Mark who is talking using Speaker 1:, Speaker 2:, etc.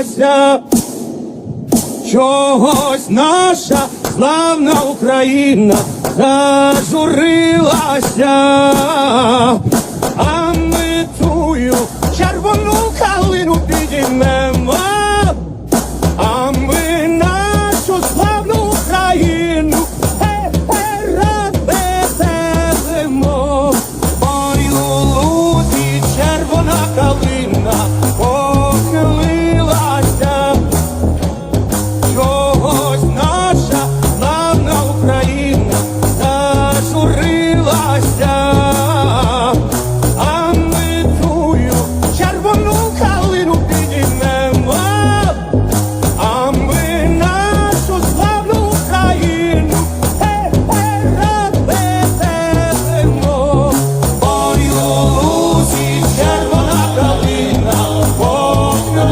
Speaker 1: боялася чогось наша славна Україна зажурилася, а ми тую червону калину підіймемо, а ми нашу славну Україну перевеземо, ой у червона калина. stars down.